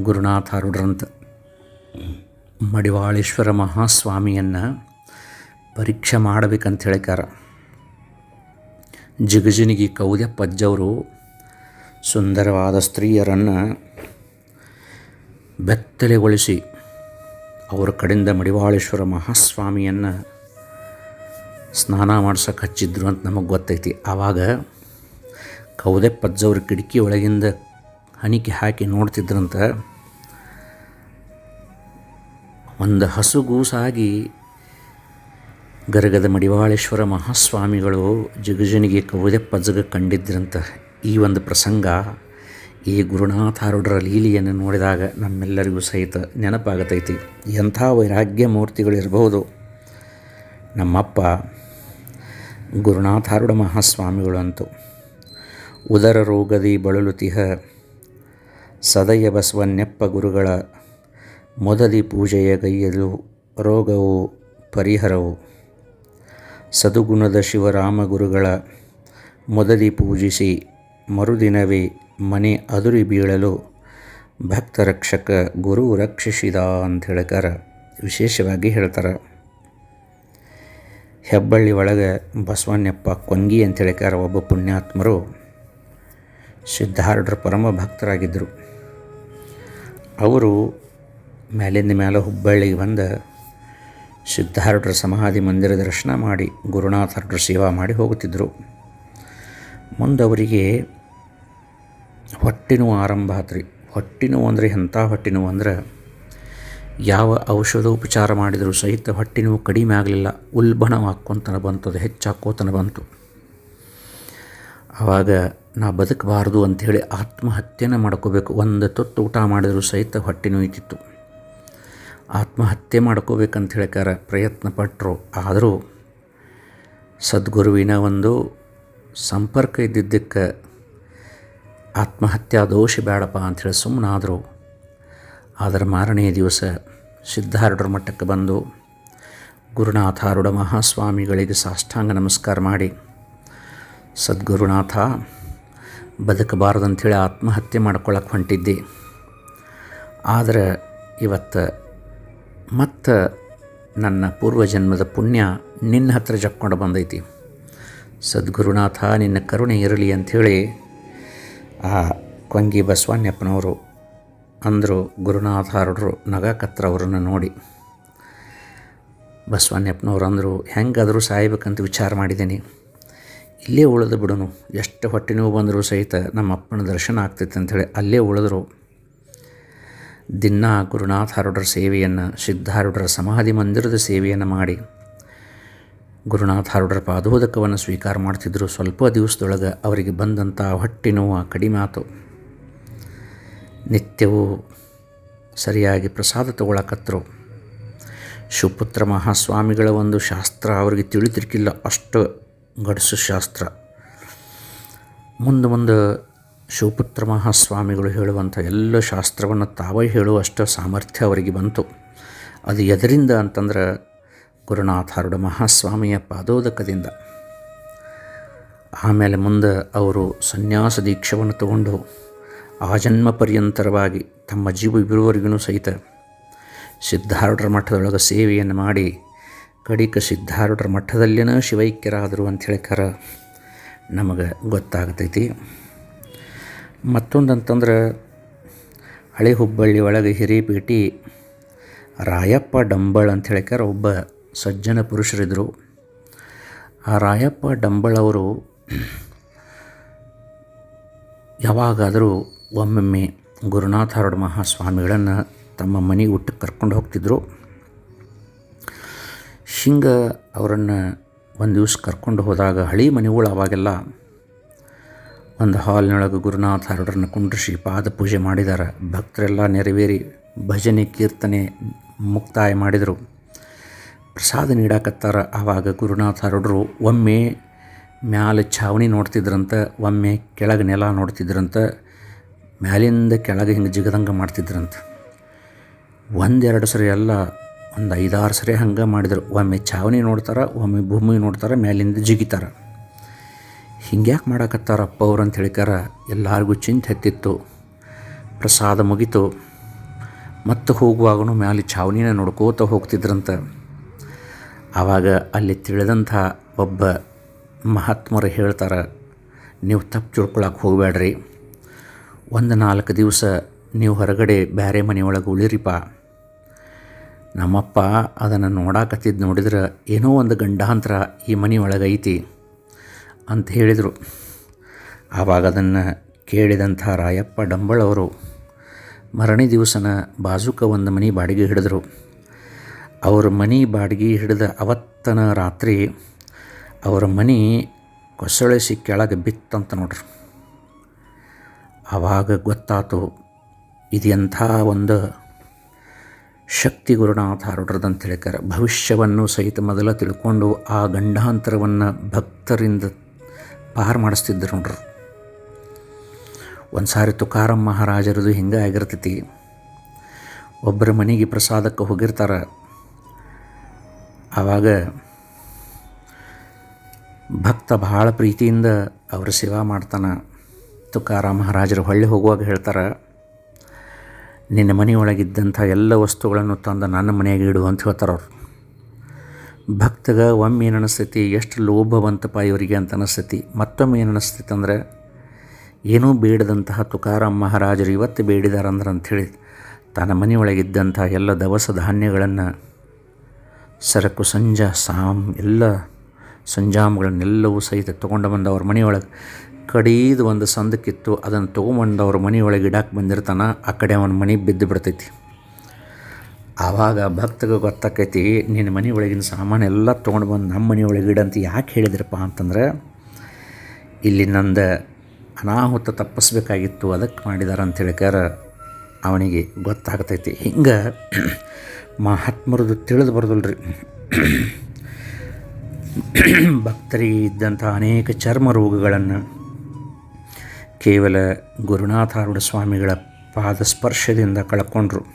ಗುರುನಾಥಾರುಡ್ರಂತ ಮಡಿವಾಳೇಶ್ವರ ಮಹಾಸ್ವಾಮಿಯನ್ನು ಪರೀಕ್ಷೆ ಮಾಡಬೇಕಂತ ಹೇಳಿಕಾರ ಜಿಗಜಿನಿಗಿ ಕೌದ್ಯಪ್ಪಜ್ಜವರು ಸುಂದರವಾದ ಸ್ತ್ರೀಯರನ್ನು ಬೆತ್ತಲೆಗೊಳಿಸಿ ಅವರ ಕಡೆಯಿಂದ ಮಡಿವಾಳೇಶ್ವರ ಮಹಾಸ್ವಾಮಿಯನ್ನು ಸ್ನಾನ ಮಾಡ್ಸಕ್ಕೆ ಹಚ್ಚಿದ್ರು ಅಂತ ನಮಗೆ ಗೊತ್ತೈತಿ. ಆವಾಗ ಕೌದೆಪ್ಪಜ್ಜವ್ರ ಕಿಟಕಿ ಒಳಗಿಂದ ಹಣಿಕೆ ಹಾಕಿ ನೋಡ್ತಿದ್ರಂತ ಒಂದು ಹಸುಗೂಸಾಗಿ ಗರಗದ ಮಡಿವಾಳೇಶ್ವರ ಮಹಾಸ್ವಾಮಿಗಳು ಜಿಗಜನಿಗೆ ಕೌದೆಪ್ಪಜ್ಜಗ ಕಂಡಿದ್ರಂತ ಈ ಒಂದು ಪ್ರಸಂಗ ಈ ಗುರುನಾಥಾರುಡರ ಲೀಲೆಯನ್ನು ನೋಡಿದಾಗ ನಮ್ಮೆಲ್ಲರಿಗೂ ಸಹಿತ ನೆನಪಾಗತೈತಿ. ಎಂಥ ವೈರಾಗ್ಯ ಮೂರ್ತಿಗಳಿರಬಹುದು ನಮ್ಮಪ್ಪ ಗುರುನಾಥಾರೂಢ ಮಹಾಸ್ವಾಮಿಗಳಂತೂ. ಉದರ ರೋಗದಿ ಬಳಲುತಿಹ ಸದಯ ಬಸವನ್ನೆಪ್ಪ ಗುರುಗಳ ಮೊದಲಿ ಪೂಜೆಯ ಗೈಯಲು ರೋಗವು ಪರಿಹರವು. ಸದುಗುಣದ ಶಿವರಾಮ ಗುರುಗಳ ಮೊದಲಿ ಪೂಜಿಸಿ ಮರುದಿನವೇ ಮನೆ ಅದುರಿ ಬೀಳಲು ಭಕ್ತರಕ್ಷಕ ಗುರು ರಕ್ಷಿಸಿದ ಅಂತ ಹೇಳಕಾರ ವಿಶೇಷವಾಗಿ ಹೇಳ್ತಾರೆ. ಹೆಬ್ಬಳ್ಳಿ ಒಳಗೆ ಬಸವಣ್ಣಪ್ಪ ಕೊಂಗಿ ಅಂತ ಹೇಳ್ಕಾರ ಒಬ್ಬ ಪುಣ್ಯಾತ್ಮರು ಸಿದ್ಧಾರ್ಢರ ಪರಮ ಭಕ್ತರಾಗಿದ್ದರು. ಅವರು ಮೇಲಿಂದ ಮೇಲೆ ಹುಬ್ಬಳ್ಳಿಗೆ ಬಂದು ಸಿದ್ಧಾರ್ಢರ ಸಮಾಧಿ ಮಂದಿರ ದರ್ಶನ ಮಾಡಿ ಗುರುನಾಥರ ಸೇವಾ ಮಾಡಿ ಹೋಗುತ್ತಿದ್ದರು. ಮುಂದೆ ಅವರಿಗೆ ಹೊಟ್ಟೆ ನೋವು ಆರಂಭ ಆತ್ರಿ. ಹೊಟ್ಟೆ ನೋವು ಅಂದರೆ ಎಂಥ ಹೊಟ್ಟೆ ನೋವು ಅಂದ್ರೆ ಯಾವ ಔಷಧೋಪಚಾರ ಮಾಡಿದರೂ ಸಹಿತ ಹೊಟ್ಟೆ ನೋವು ಕಡಿಮೆ ಆಗಲಿಲ್ಲ, ಉಲ್ಬಣವಾಕ್ಕೊಂತನ ಬಂತು ಅದು ಹೆಚ್ಚಾಕೋತನ ಬಂತು. ಆವಾಗ ನಾ ಬದುಕಬಾರ್ದು ಅಂಥೇಳಿ ಆತ್ಮಹತ್ಯೆನ ಮಾಡ್ಕೋಬೇಕು. ಒಂದು ತೊತ್ತು ಊಟ ಮಾಡಿದರೂ ಸಹಿತ ಹೊಟ್ಟೆ ನೋಯ್ತಿತ್ತು. ಆತ್ಮಹತ್ಯೆ ಮಾಡ್ಕೋಬೇಕಂತ ಹೇಳಿಕಾರ ಪ್ರಯತ್ನ ಪಟ್ಟರು ಆದರೂ ಸದ್ಗುರುವಿನ ಒಂದು ಸಂಪರ್ಕ ಇದ್ದಿದ್ದಕ್ಕೆ ಆತ್ಮಹತ್ಯಾ ದೋಷ ಬೇಡಪ್ಪ ಅಂಥೇಳಿ ಸುಮ್ಮನಾದರು ಅದರ ಮಾರನೆಯ ದಿವಸ ಸಿದ್ಧಾರೂಢರ ಮಟ್ಟಕ್ಕೆ ಬಂದು ಗುರುನಾಥಾರೂಢ ಮಹಾಸ್ವಾಮಿಗಳಿಗೆ ಸಾಷ್ಟಾಂಗ ನಮಸ್ಕಾರ ಮಾಡಿ, ಸದ್ಗುರುನಾಥ, ಬದುಕಬಾರ್ದಂಥೇಳಿ ಆತ್ಮಹತ್ಯೆ ಮಾಡ್ಕೊಳಕ್ಕೆ ಹೊಂಟಿದ್ದೆ. ಆದರೆ ಇವತ್ತು ಮತ್ತು ನನ್ನ ಪೂರ್ವಜನ್ಮದ ಪುಣ್ಯ ನಿನ್ನ ಹತ್ರ ಜಕ್ಕೊಂಡು ಬಂದೈತಿ. ಸದ್ಗುರುನಾಥ, ನಿನ್ನ ಕರುಣೆ ಇರಲಿ ಅಂಥೇಳಿ ಆ ಕೊಂಗಿ ಬಸವಣ್ಣಪ್ಪನವರು ಅಂದರು ನಗಕತ್ರ ಅವರನ್ನು ನೋಡಿ. ಬಸವಣ್ಣಪ್ಪನವ್ರು ಅಂದರು ಹೆಂಗಾದರೂ ಸಾಯ್ಬೇಕಂತ ವಿಚಾರ ಮಾಡಿದ್ದೀನಿ. ಇಲ್ಲೇ ಉಳಿದು ಬಿಡೋನು. ಎಷ್ಟು ಹೊಟ್ಟೆ ನೋವು ಬಂದರೂ ಸಹಿತ ನಮ್ಮ ಅಪ್ಪನ ದರ್ಶನ ಆಗ್ತೈತೆ ಅಂಥೇಳಿ ಅಲ್ಲೇ ಉಳಿದ್ರು. ದಿನ ಗುರುನಾಥ ಹರಡರ ಸೇವೆಯನ್ನು, ಸಿದ್ಧಾರೂಢರ ಸಮಾಧಿ ಮಂದಿರದ ಸೇವೆಯನ್ನು ಮಾಡಿ. ಗುರುನಾಥ ಹರಡರ ಪಾದೋದಕವನ್ನು ಸ್ವೀಕಾರ ಮಾಡ್ತಿದ್ದರು ಸ್ವಲ್ಪ ದಿವಸದೊಳಗೆ ಅವರಿಗೆ ಬಂದಂಥ ಹೊಟ್ಟೆ ನೋವು ಕಡಿಮೆ ಆತು ನಿತ್ಯವೂ ಸರಿಯಾಗಿ ಪ್ರಸಾದ ತಗೊಳಕತ್ತರು ಶಿವಪುತ್ರ ಮಹಾಸ್ವಾಮಿಗಳ ಒಂದು ಶಾಸ್ತ್ರ ಅವರಿಗೆ ತಿಳಿತಿರ್ಕಿಲ್ಲ ಅಷ್ಟು ಗಡಸು ಶಾಸ್ತ್ರ. ಮುಂದೆ ಮುಂದೆ ಶಿವಪುತ್ರ ಮಹಾಸ್ವಾಮಿಗಳು ಹೇಳುವಂಥ ಎಲ್ಲ ಶಾಸ್ತ್ರವನ್ನು ತಾವೇ ಹೇಳುವಷ್ಟು ಸಾಮರ್ಥ್ಯ ಅವರಿಗೆ ಬಂತು. ಅದು ಎದರಿಂದ ಅಂತಂದ್ರೆ ಗುರುನಾಥಾರುಡ ಮಹಾಸ್ವಾಮಿಯ ಪಾದೋದಕದಿಂದ. ಆಮೇಲೆ ಮುಂದೆ ಅವರು ಸನ್ಯಾಸ ದೀಕ್ಷವನ್ನು ತಗೊಂಡು ಆಜನ್ಮ ಪರ್ಯಂತರವಾಗಿ ತಮ್ಮ ಜೀವ ಇರುವವರೆಗೂ ಸಹಿತ ಸಿದ್ಧಾರೂಢರ ಮಠದೊಳಗೆ ಸೇವೆಯನ್ನು ಮಾಡಿ ಕಡಿಕ ಸಿದ್ಧಾರೂಢರ ಮಠದಲ್ಲಿನ ಶಿವೈಕ್ಯರಾದರು ಅಂತ ಹೇಳ್ಕಾರ ನಮಗೆ ಗೊತ್ತಾಗ್ತೈತಿ. ಮತ್ತೊಂದು ಅಂತಂದ್ರೆ ಹಳೆ ಹುಬ್ಬಳ್ಳಿ ಒಳಗೆ ಹಿರಿಪೇಟಿ ರಾಯಪ್ಪ ಡಂಬಳ್ ಅಂತ ಹೇಳಿಕಾರ ಒಬ್ಬ ಸಜ್ಜನ ಪುರುಷರಿದ್ದರು ಆ ರಾಯಪ್ಪ ಡಂಬಳ್ ಅವರು ಯಾವಾಗಾದರೂ ಒಮ್ಮೊಮ್ಮೆ ಗುರುನಾಥ ಮಹಾಸ್ವಾಮಿಗಳನ್ನು ತಮ್ಮ ಮನೆ ಊಟಕ್ಕೆ ಕರ್ಕೊಂಡು ಹೋಗ್ತಿದ್ರು. ಶಿಂಗ ಅವರನ್ನು ಒಂದು ದಿವಸ ಕರ್ಕೊಂಡು ಹೋದಾಗ ಹಳಿ ಮನೆಗಳು ಅವಾಗೆಲ್ಲ ಒಂದು ಹಾಲ್ನೊಳಗೆ ಗುರುನಾಥ ಹರಡರನ್ನು ಕುಂಡ್ರಿಸಿ ಪಾದ ಪೂಜೆ ಮಾಡಿದ್ದಾರೆ ಭಕ್ತರೆಲ್ಲ ನೆರವೇರಿ ಭಜನೆ, ಕೀರ್ತನೆ ಮುಕ್ತಾಯ ಮಾಡಿದರು. ಪ್ರಸಾದ ನೀಡಾಕತ್ತಾರ. ಆವಾಗ ಗುರುನಾಥ ಹರಡರು ಒಮ್ಮೆ ಮ್ಯಾಲೆ ಛಾವಣಿ ನೋಡ್ತಿದ್ರಂತ, ಒಮ್ಮೆ ಕೆಳಗೆ ನೆಲ ನೋಡ್ತಿದ್ರಂತ ಮ್ಯಾಲಿಂದ ಕೆಳಗೆ ಹಿಂಗೆ ಜಿಗದಂಗೆ ಮಾಡ್ತಿದ್ರಂತ. ಒಂದೆರಡು ಸರಿ ಎಲ್ಲ ಒಂದು ಐದಾರು ಸರಿ ಹಂಗೆ ಮಾಡಿದರು. ಒಮ್ಮೆ ಚಾವಣಿ ನೋಡ್ತಾರೆ, ಒಮ್ಮೆ ಭೂಮಿ ನೋಡ್ತಾರೆ, ಮ್ಯಾಲಿಂದ ಜಿಗಿತಾರೆ. ಹಿಂಗ್ಯಾಕೆ ಮಾಡಾಕತ್ತಾರಪ್ಪ ಅವ್ರು ಅಂತ ಹೇಳಿಕಾರ ಎಲ್ಲರಿಗೂ ಚಿಂತೆ ಹತ್ತಿತ್ತು. ಪ್ರಸಾದ ಮುಗಿತು. ಮತ್ತೆ ಹೋಗುವಾಗೂ ಮ್ಯಾಲೆ ಛಾವಣಿನ ನೋಡ್ಕೋತ ಹೋಗ್ತಿದ್ರಂತ. ಆವಾಗ ಅಲ್ಲಿ ತಿಳಿದಂಥ ಒಬ್ಬ ಮಹಾತ್ಮರು ಹೇಳ್ತಾರೆ, ನೀವು ತಪ್ಪು ತಿಳ್ಕೊಳಕ್ಕೆ ಹೋಗಬೇಡ್ರಿ ಒಂದು ನಾಲ್ಕು ದಿವಸ ನೀವು ಹೊರಗಡೆ ಬೇರೆ ಮನೆಯೊಳಗೆ ಉಳಿರಿಪ್ಪ. ನಮ್ಮಪ್ಪ ಅದನ್ನು ನೋಡಾಕತ್ತಿದ್ದು ನೋಡಿದ್ರೆ ಏನೋ ಒಂದು ಗಂಡಾಂತರ ಈ ಮನೆಯೊಳಗೆ ಐತಿ ಅಂತ ಹೇಳಿದರು. ಆವಾಗ ಅದನ್ನು ಕೇಳಿದಂಥ ರಾಯಪ್ಪ ಡಂಬಳವರು ಮರಣಿ ದಿವಸನ ಬಾಜುಕ ಒಂದು ಮನೆ ಬಾಡಿಗೆ ಹಿಡಿದರು. ಅವ್ರ ಮನೆ ಬಾಡಿಗೆ ಹಿಡಿದ ಅವತ್ತನ ರಾತ್ರಿ ಅವರ ಮನೆ ಕೊಸಳಿಸಿ ಕೆಳಗೆ ಬಿತ್ತಂತ ನೋಡ್ರಿ. ಆವಾಗ ಗೊತ್ತಾತು ಇದು ಎಂಥ ಒಂದು ಶಕ್ತಿ ಗುರುನಾಥ ಹರಡ್ರದಂತ ಹೇಳಿಕಾರ ಭವಿಷ್ಯವನ್ನು ಸಹಿತ ಮೊದಲ ತಿಳ್ಕೊಂಡು ಆ ಗಂಡಾಂತರವನ್ನು ಭಕ್ತರಿಂದ ಪಾರು ಮಾಡಿಸ್ತಿದ್ದರು ನೋಡ್ರಿ. ಒಂದು ಸಾರಿ ತುಕಾರಂ ಮಹಾರಾಜರದು ಹಿಂಗೆ ಆಗಿರ್ತೈತಿ. ಒಬ್ಬರ ಮನೆಗೆ ಪ್ರಸಾದಕ್ಕೆ ಹೋಗಿರ್ತಾರೆ. ಆವಾಗ ಭಕ್ತ ಭಾಳ ಪ್ರೀತಿಯಿಂದ ಅವ್ರ ಸೇವಾ ಮಾಡ್ತಾನೆ. ತುಕಾರಾಮ್ ಮಹಾರಾಜರು ಹೊಳ್ಳಿ ಹೋಗುವಾಗ ಹೇಳ್ತಾರೆ, ನಿನ್ನ ಮನೆಯೊಳಗಿದ್ದಂಥ ಎಲ್ಲ ವಸ್ತುಗಳನ್ನು ತಂದು ನನ್ನ ಮನೆಯಾಗೆ ಇಡು ಅಂತ ಹೇಳ್ತಾರೆ ಅವ್ರು. ಭಕ್ತಗ ಒಮ್ಮೆ ಏನು ಅನಿಸ್ತೈತಿ ಎಷ್ಟು ಲೋಭ ಬಂತಪ್ಪ ಇವರಿಗೆ ಅಂತ ಅನಿಸ್ತೈತಿ ಮತ್ತೊಮ್ಮೆ ಏನು ಅನಿಸ್ತೈತಿ ಅಂದ್ರೆ, ಏನೂ ಬೇಡದಂತಹ ತುಕಾರಾಮ್ ಮಹಾರಾಜರು ಇವತ್ತು ಬೇಡಿದಾರಂದ್ರೆ ಅಂಥೇಳಿ ತನ್ನ ಮನೆಯೊಳಗಿದ್ದಂಥ ಎಲ್ಲ ದವಸ ಧಾನ್ಯಗಳನ್ನು, ಸರಕು, ಸಂಜಾ, ಸಾಮ್, ಎಲ್ಲ ಸಂಜಾಮಗಳನ್ನೆಲ್ಲವೂ ಸಹಿತ ತೊಗೊಂಡು ಬಂದು ಅವ್ರ ಮನೆಯೊಳಗೆ ಕಡೀದು ಒಂದು ಸಂದಕ್ಕಿತ್ತು, ಅದನ್ನು ತೊಗೊಂಬಂದು ಅವ್ರ ಮನೆಯೊಳಗೆ ಇಡಕ್ಕೆ ಬಂದಿರ್ತಾನೆ, ಆ ಕಡೆ ಅವನ ಮನೆ ಬಿದ್ದು ಬಿಡ್ತೈತಿ. ಆವಾಗ ಭಕ್ತಗೆ ಗೊತ್ತಾಕೈತಿ ನಿನ್ನ ಮನೆ ಒಳಗಿನ ಸಾಮಾನು ಎಲ್ಲ ತೊಗೊಂಡು ಬಂದು ನಮ್ಮ ಮನೆ ಒಳಗೆ ಇಡಂತ ಯಾಕೆ ಹೇಳಿದ್ರಪ್ಪ ಅಂತಂದ್ರೆ, ಇಲ್ಲಿ ನಂದು ಅನಾಹುತ ತಪ್ಪಿಸ್ಬೇಕಾಗಿತ್ತು ಅದಕ್ಕೆ ಮಾಡಿದಾರೆ ಅಂತ ಹೇಳಿಕಾರ ಅವನಿಗೆ ಗೊತ್ತಾಗ್ತೈತಿ. ಹಿಂಗೆ ಮಹಾತ್ಮರದು ತಿಳಿದು ಬರೋದಿಲ್ರಿ. ಭಕ್ತರಿಗೆ ಇದ್ದಂಥ ಅನೇಕ ಚರ್ಮ ರೋಗಗಳನ್ನು ಕೇವಲ ಗುರುನಾಥಾರೂಢ ಸ್ವಾಮಿಗಳ ಪಾದಸ್ಪರ್ಶದಿಂದ ಕಳ್ಕೊಂಡ್ರು.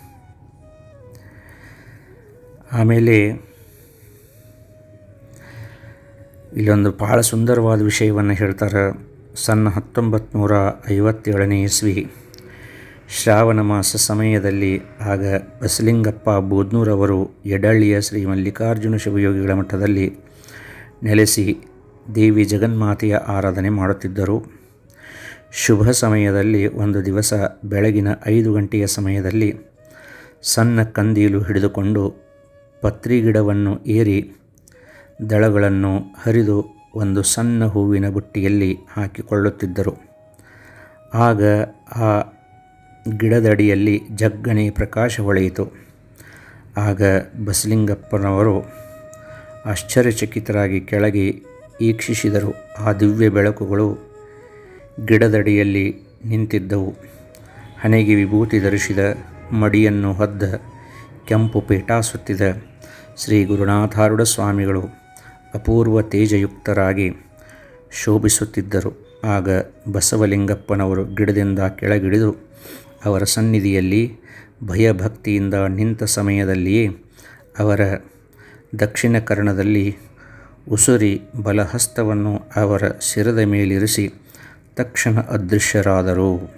ಆಮೇಲೆ ಇಲ್ಲೊಂದು ಭಾಳ ಸುಂದರವಾದ ವಿಷಯವನ್ನು ಹೇಳ್ತಾರೆ. ಸಣ್ಣ ಹತ್ತೊಂಬತ್ತು ನೂರ ಐವತ್ತೇಳನೇ ಇಸ್ವಿ. ಶ್ರಾವಣ ಮಾಸ ಸಮಯದಲ್ಲಿ ಆಗ ಬಸಲಿಂಗಪ್ಪ ಬೋದ್ನೂರವರು ಎಡಳ್ಳಿಯ ಶ್ರೀ ಮಲ್ಲಿಕಾರ್ಜುನ ಶಿವಯೋಗಿಗಳ ಮಠದಲ್ಲಿ ನೆಲೆಸಿ ದೇವಿ ಜಗನ್ಮಾತೆಯ ಆರಾಧನೆ ಮಾಡುತ್ತಿದ್ದರು. ಶುಭ ಸಮಯದಲ್ಲಿ ಒಂದು ದಿವಸ ಬೆಳಗಿನ ಐದು ಗಂಟೆಯ ಸಮಯದಲ್ಲಿ ಸಣ್ಣ ಕಂದೀಲು ಹಿಡಿದುಕೊಂಡು ಪತ್ರಿ ಗಿಡವನ್ನು ಏರಿ ದಳಗಳನ್ನು ಹರಿದು ಒಂದು ಸಣ್ಣ ಹೂವಿನ ಬುಟ್ಟಿಯಲ್ಲಿ ಹಾಕಿಕೊಳ್ಳುತ್ತಿದ್ದರು. ಆಗ ಆ ಗಿಡದಡಿಯಲ್ಲಿ ಜಗ್ಗನೆ ಪ್ರಕಾಶ ಹೊಳೆಯಿತು. ಆಗ ಬಸಲಿಂಗಪ್ಪನವರು ಆಶ್ಚರ್ಯಚಕಿತರಾಗಿ ಕೆಳಗೆ ಈಕ್ಷಿಸಿದರು. ಆ ದಿವ್ಯ ಬೆಳಕುಗಳು ಗಿಡದಡಿಯಲ್ಲಿ ನಿಂತಿದ್ದವು. ಹಣೆಗೆ ವಿಭೂತಿ ಧರಿಸಿದ ಮಡಿಯನ್ನು ಹೊದ್ದ ಕೆಂಪು ಪೀಠಾಸುತ್ತಿದ ಶ್ರೀ ಗುರುನಾಥಾರುಡ ಸ್ವಾಮಿಗಳು ಅಪೂರ್ವ ತೇಜಯುಕ್ತರಾಗಿ ಶೋಭಿಸುತ್ತಿದ್ದರು. ಆಗ ಬಸವಲಿಂಗಪ್ಪನವರು ಗಿಡದಿಂದ ಕೆಳಗಿಳಿದು ಅವರ ಸನ್ನಿಧಿಯಲ್ಲಿ ಭಯಭಕ್ತಿಯಿಂದ ನಿಂತ ಸಮಯದಲ್ಲಿಯೇ ಅವರ ದಕ್ಷಿಣ ಕರ್ಣದಲ್ಲಿ ಉಸುರಿ ಬಲಹಸ್ತವನ್ನು ಅವರ ಶಿರದ ಮೇಲಿರಿಸಿ ತಕ್ಷಣ ಅದೃಶ್ಯರಾದರು.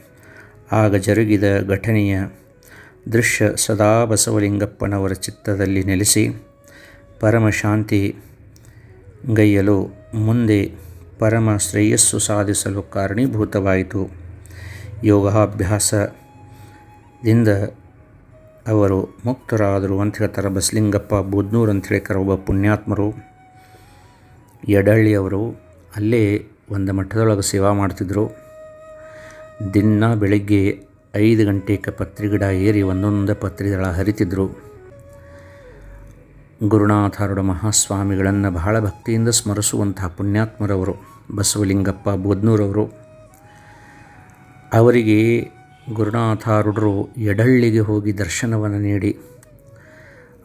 ಆಗ ಜರುಗಿದ ಘಟನೆಯ ದೃಶ್ಯ ಸದಾ ಬಸವಲಿಂಗಪ್ಪನವರ ಚಿತ್ತದಲ್ಲಿ ನೆಲೆಸಿ ಪರಮಶಾಂತಿ ಗೈಯಲು ಮುಂದೆ ಪರಮ ಶ್ರೇಯಸ್ಸು ಸಾಧಿಸಲು ಕಾರಣೀಭೂತವಾಯಿತು. ಯೋಗಾಭ್ಯಾಸದಿಂದ ಅವರು ಮುಕ್ತರಾದರು ಅಂತ ಹೇಳ್ತಾರೆ ಬಸಲಿಂಗಪ್ಪ. ಬುದ್ನೂರು ಅಂತ ಹೇಳ್ತಾರೆ ಒಬ್ಬ ಪುಣ್ಯಾತ್ಮರು. ಯಡಳ್ಳಿಯವರು ಅಲ್ಲೇ ಒಂದು ಮಠದೊಳಗೆ ಸೇವಾ ಮಾಡ್ತಿದ್ದರು ದಿನ ಬೆಳಗ್ಗೆ ಐದು ಗಂಟೆಗೆ ಪತ್ರಿಗಿಡ ಏರಿ ಒಂದೊಂದು ಪತ್ರಿದಳ ಹರಿತಿದ್ರು. ಗುರುನಾಥಾರುಡ ಮಹಾಸ್ವಾಮಿಗಳನ್ನು ಬಹಳ ಭಕ್ತಿಯಿಂದ ಸ್ಮರಿಸುವಂತಹ ಪುಣ್ಯಾತ್ಮರವರು, ಬಸವಲಿಂಗಪ್ಪ ಬೋದ್ನೂರವರು. ಅವರಿಗೆ ಗುರುನಾಥಾರುಡರು ಎಡಳ್ಳಿಗೆ ಹೋಗಿ ದರ್ಶನವನ್ನು ನೀಡಿ,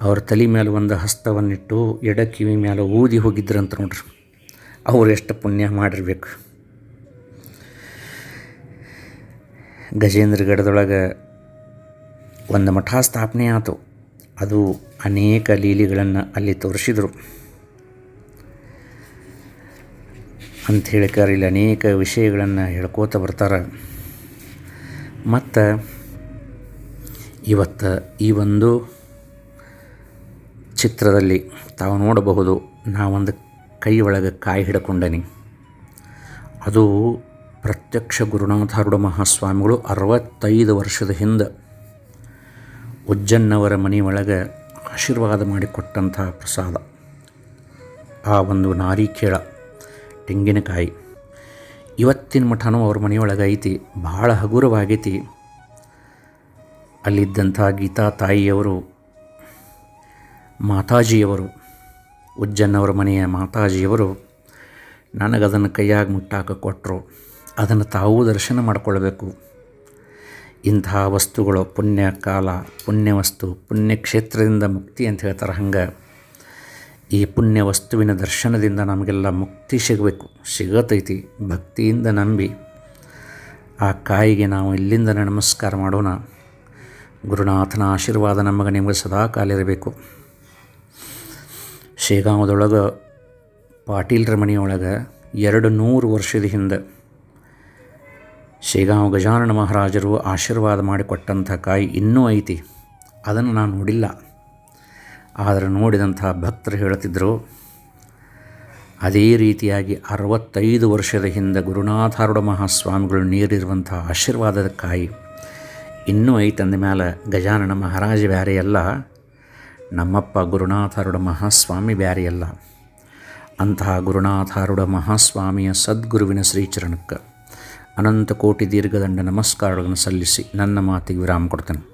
ಅವ್ರ ತಲೆ ಮೇಲೆ ಒಂದು ಹಸ್ತವನ್ನಿಟ್ಟು ಎಡ ಕಿವಿ ಮೇಲೆ ಊದಿ ಹೋಗಿದ್ರಂತ ನೋಡ್ರಿ. ಅವ್ರು ಎಷ್ಟು ಪುಣ್ಯ ಮಾಡಿರ್ಬೇಕು. ಗಜೇಂದ್ರಗಢದೊಳಗೆ ಒಂದು ಮಠ ಸ್ಥಾಪನೆ ಆಯಿತು ಅದು ಅನೇಕ ಲೀಲೆಗಳನ್ನು ಅಲ್ಲಿ ತೋರಿಸಿದರು. ಅಂತ ಹೇಳಿಕಾರೆ ಇಲ್ಲಿ ಅನೇಕ ವಿಷಯಗಳನ್ನು ಹೇಳ್ಕೋತ ಬರ್ತಾರೆ. ಮತ್ತು ಇವತ್ತು ಈ ಒಂದು ಚಿತ್ರದಲ್ಲಿ ತಾವು ನೋಡಬಹುದು ನಾವೊಂದು ಕೈ ಒಳಗೆ ಕಾಯಿ ಹಿಡ್ಕೊಂಡನಿ. ಅದು ಪ್ರತ್ಯಕ್ಷ ಗುರುನಾಥಾರೂಢ ಮಹಾಸ್ವಾಮಿಗಳು ಅರವತ್ತೈದು ವರ್ಷದ ಹಿಂದೆ ಉಜ್ಜನ್ನವರ ಮನೆಯೊಳಗೆ ಆಶೀರ್ವಾದ ಮಾಡಿಕೊಟ್ಟಂಥ ಪ್ರಸಾದ. ಆ ಒಂದು ನಾರಿಕೇಳ ತೆಂಗಿನಕಾಯಿ. ಇವತ್ತಿನ ಮಠನೂ ಅವ್ರ ಮನೆಯೊಳಗೆ ಐತಿ, ಭಾಳ ಹಗುರವಾಗೈತಿ. ಅಲ್ಲಿದ್ದಂಥ ಗೀತಾ ತಾಯಿಯವರು, ಮಾತಾಜಿಯವರು ಉಜ್ಜನ್ನವರ ಮನೆಯ ಮಾತಾಜಿಯವರು ನನಗದನ್ನು ಕೈಯಾಗಿ ಮುಟ್ಟಾಕ ಕೊಟ್ಟರು ಅದನ್ನು ತಾವೂ ದರ್ಶನ ಮಾಡಿಕೊಳ್ಬೇಕು. ಇಂತಹ ವಸ್ತುಗಳು ಪುಣ್ಯ ಕಾಲ, ಪುಣ್ಯ ವಸ್ತು, ಪುಣ್ಯ ಕ್ಷೇತ್ರದಿಂದ ಮುಕ್ತಿ ಅಂತ ಹೇಳ್ತಾರೆ ಹಂಗೆ. ಈ ಪುಣ್ಯ ವಸ್ತುವಿನ ದರ್ಶನದಿಂದ ನಮಗೆಲ್ಲ ಮುಕ್ತಿ ಸಿಗಬೇಕು. ಸಿಗತೈತಿ, ಭಕ್ತಿಯಿಂದ ನಂಬಿ. ಆ ಕಾಯಿಗೆ ನಾವು ಇಲ್ಲಿಂದ ನಮಸ್ಕಾರ ಮಾಡೋಣ. ಗುರುನಾಥನ ಆಶೀರ್ವಾದ ನಮಗೆ ನಿಮಗೆ ಸದಾ ಕಾಲ ಇರಬೇಕು ಶೇಗಾಂವದೊಳಗೆ ಪಾಟೀಲ್ರ ಮನೆಯೊಳಗೆ ಎರಡು ನೂರು ವರ್ಷದ ಹಿಂದೆ ಶೇಗಾಂವ ಗಜಾನನ ಮಹಾರಾಜರು ಆಶೀರ್ವಾದ ಮಾಡಿಕೊಟ್ಟಂಥ ಕಾಯಿ ಇನ್ನೂ ಐತಿ. ಅದನ್ನು ನಾನು ನೋಡಿಲ್ಲ. ಆದರೆ ನೋಡಿದಂಥ ಭಕ್ತರು ಹೇಳ್ತಿದ್ರು, ಅದೇ ರೀತಿಯಾಗಿ ಅರವತ್ತೈದು ವರ್ಷದ ಹಿಂದೆ ಗುರುನಾಥಾರುಡ ಮಹಾಸ್ವಾಮಿಗಳು ನೀರಿರುವಂಥ ಆಶೀರ್ವಾದದ ಕಾಯಿ ಇನ್ನೂ ಐತಂದ ಮೇಲೆ ಗಜಾನನ ಮಹಾರಾಜ ಬ್ಯಾರೆಯಲ್ಲ ನಮ್ಮಪ್ಪ ಗುರುನಾಥಾರುಡ ಮಹಾಸ್ವಾಮಿ ಬ್ಯಾರಿಯಲ್ಲ. ಅಂತಹ ಗುರುನಾಥಾರುಡ ಮಹಾಸ್ವಾಮಿಯ ಸದ್ಗುರುವಿನ ಶ್ರೀಚರಣಕ್ಕೆ ಅನಂತ ಕೋಟಿ ದೀರ್ಘದಂಡ ನಮಸ್ಕಾರಗಳನ್ನು ಸಲ್ಲಿಸಿ ನನ್ನ ಮಾತಿಗೆ ವಿರಾಮ ಕೊಡ್ತೇನೆ.